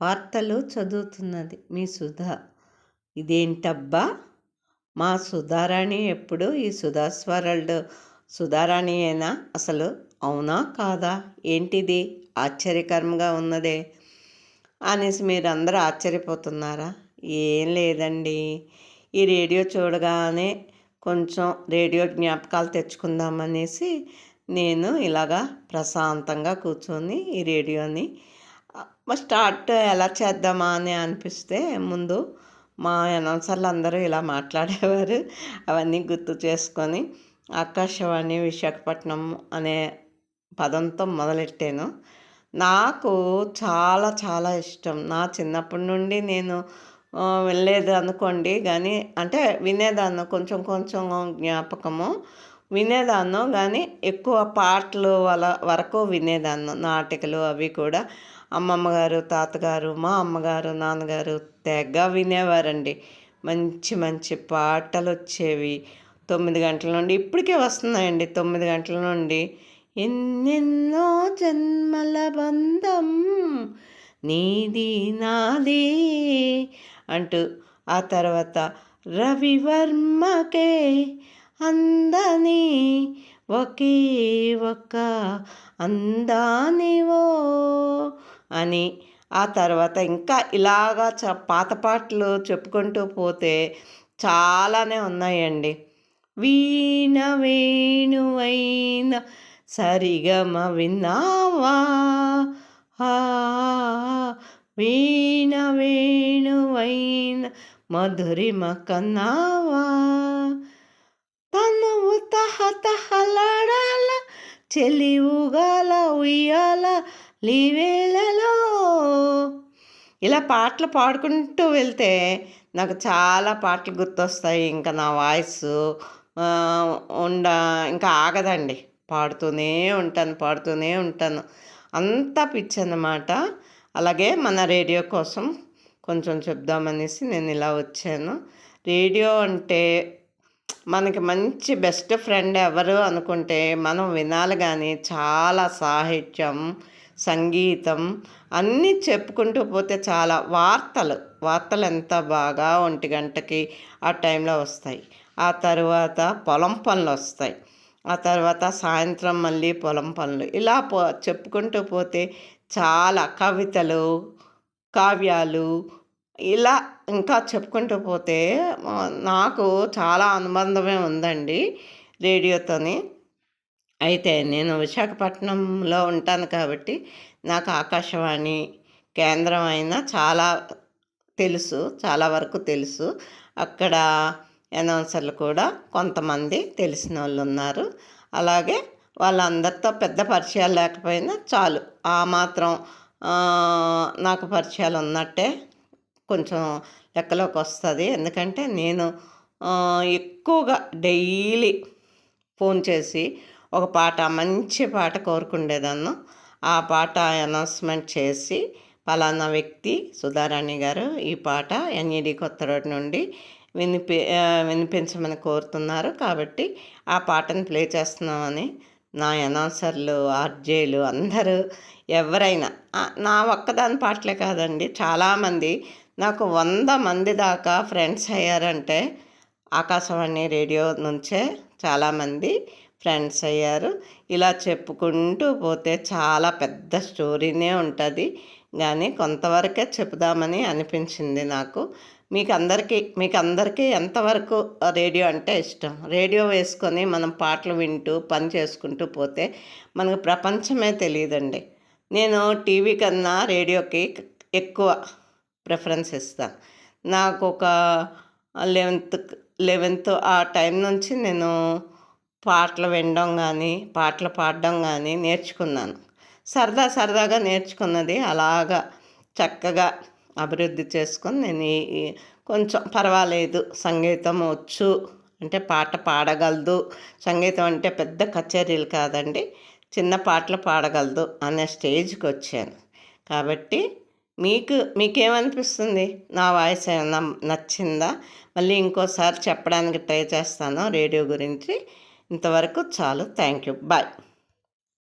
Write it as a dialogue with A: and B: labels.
A: వార్తలు చదువుతున్నది మీ సుధా. ఇదేంటబ్బా? మా సుధారాణి ఎప్పుడు ఈ సుధాస్వరల్డ్ సుధారాణియేనా? అసలు అవునా కాదా? ఏంటిది? ఆశ్చర్యకరంగా ఉన్నదే. అనేసి మీరందరూ ఆశ్చర్యపోతున్నారా? ఏం లేదండి. ఈ రేడియో చూడగానే కొంచెం రేడియో జ్ఞాపకాలు తెచ్చుకుందామనేసి నేను ఇలాగా ప్రశాంతంగా కూర్చొని ఈ రేడియోని స్టార్ట్ ఎలా చేద్దామా అని అనిపిస్తే ముందు మా అనౌన్సర్లు అందరూ ఇలా మాట్లాడేవారు. అవన్నీ గుర్తు చేసుకొని ఆకాశవాణి విశాఖపట్నం అనే పదంతో మొదలెట్టాను. నాకు చాలా చాలా ఇష్టం. నా చిన్నప్పటి నుండి నేను వెళ్ళేది అనుకోండి కానీ అంటే వినేదాన్ని. కొంచెం కొంచెం జ్ఞాపకము. వినేదాన్ను కానీ ఎక్కువ పాటలు వల వరకు వినేదాన్ను నాటికలు అవి కూడా అమ్మమ్మ గారు తాతగారు మా అమ్మగారు నాన్నగారు తెగ వినేవారండి. మంచి మంచి పాటలు వచ్చేవి తొమ్మిది గంటల నుండి ఇప్పటికే వస్తున్నాయండి తొమ్మిది గంటల నుండి. ఎన్నెన్నో జన్మల బంధం నీది నాది అంటూ ఆ తర్వాత రవివర్మకే అందని ఒకే ఒక అందానివో అని. ఆ తర్వాత ఇంకా ఇలాగా చ పాత పాటలు చెప్పుకుంటూ పోతే చాలానే ఉన్నాయండి. వీణ వేణువైన సరిగమ విన్నావా? వీణ వేణువైన మధురిమ కన్నావా? చెల్లి ఊగాల ఉయ్యాల లీవేళలో ఇలా పాటలు పాడుకుంటూ వెళ్తే నాకు చాలా పాటలు గుర్తొస్తాయి. ఇంకా నా వాయిస్ ఉండ ఇంకా ఆగదండి. పాడుతూనే ఉంటాను పాడుతూనే ఉంటాను. అంత పిచ్చి అన్నమాట. అలాగే మన రేడియో కోసం కొంచెం చెప్దామనేసి నేను ఇలా వచ్చాను. రేడియో అంటే మనకి మంచి బెస్ట్ ఫ్రెండ్ ఎవరు అనుకుంటే మనం వినాలి కానీ చాలా సాహిత్యం సంగీతం అన్నీ చెప్పుకుంటూ పోతే చాలా వార్తలు వార్తలు ఎంత బాగా ఒంటి గంటకి ఆ టైంలో వస్తాయి. ఆ తర్వాత పొలం పనులు వస్తాయి. ఆ తర్వాత సాయంత్రం మళ్ళీ పొలం పనులు. ఇలా పో చెప్పుకుంటూ పోతే చాలా కవితలు కావ్యాలు ఇలా ఇంకా చెప్పుకుంటూ పోతే నాకు చాలా అనుబంధమే ఉందండి రేడియోతోని. అయితే నేను విశాఖపట్నంలో ఉంటాను కాబట్టి నాకు ఆకాశవాణి కేంద్రం అయినా చాలా తెలుసు చాలా వరకు తెలుసు. అక్కడ అనౌన్సర్లు కూడా కొంతమంది తెలిసిన వాళ్ళు ఉన్నారు. అలాగే వాళ్ళందరితో పెద్ద పరిచయాలు లేకపోయినా చాలు. ఆ మాత్రం నాకు పరిచయాలు ఉన్నట్టే కొంచెం లెక్కలోకి వస్తుంది. ఎందుకంటే నేను ఎక్కువగా డైలీ ఫోన్ చేసి ఒక పాట మంచి పాట కోరుకుండేదాన్ని. ఆ పాట అనౌన్స్మెంట్ చేసి పలానా వ్యక్తి సుధారాణి గారు ఈ పాట ఎన్ఈడి కొత్త రోడ్ నుండి వినిపి వినిపించమని కోరుతున్నారు. కాబట్టి ఆ పాటను ప్లే చేస్తున్నామని నా అనౌన్సర్లు ఆర్జేలు అందరూ ఎవరైనా నా ఒక్కదాని పాటలే కాదండి. చాలామంది నాకు వంద మంది దాకా ఫ్రెండ్స్ అయ్యారంటే ఆకాశవాణి రేడియో నుంచే చాలామంది ఫ్రెండ్స్ అయ్యారు. ఇలా చెప్పుకుంటూ పోతే చాలా పెద్ద స్టోరీనే ఉంటుంది. కానీ కొంతవరకే చెప్దామని అనిపించింది నాకు. మీకు అందరికీ మీకు అందరికీ ఎంతవరకు రేడియో అంటే ఇష్టం? రేడియో వేసుకొని మనం పాటలు వింటూ పని చేసుకుంటూ పోతే మనకు ప్రపంచమే తెలియదండి. నేను టీవీ కన్నా రేడియోకి ఎక్కువ ప్రిఫరెన్స్ ఇస్తాను నాకు ఒక లెవెన్త్ లెవెన్త్ ఆ టైం నుంచి నేను పాటలు వినడం కానీ పాటలు పాడడం కానీ నేర్చుకున్నాను. సరదా సరదాగా నేర్చుకున్నది అలాగా చక్కగా అభివృద్ధి చేసుకొని నేను కొంచెం పర్వాలేదు సంగీతం వచ్చు అంటే పాట పాడగలదు. సంగీతం అంటే పెద్ద కచేరీలు కాదండి చిన్న పాటలు పాడగలదు అనే స్టేజ్కి వచ్చాను. కాబట్టి మీకు మీకేమనిపిస్తుంది? నా వాయిస్ ఏమైనా నచ్చిందా? మళ్ళీ ఇంకోసారి చెప్పడానికి ట్రై చేస్తాను రేడియో గురించి. ఇంతవరకు చాలు. Thank you. బాయ్.